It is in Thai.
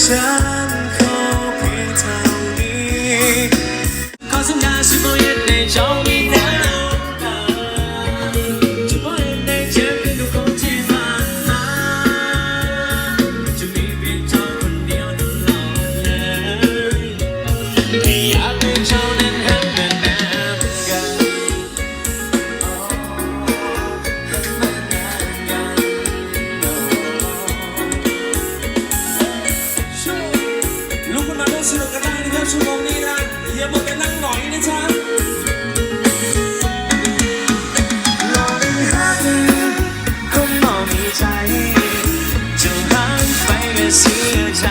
Tchau. ชั่วโมงนี้นะอย่าบอกแต่นั่งหงอยนะจ๊ะ ลองหักคนมองมีใจจะหันไปก็เสียใจ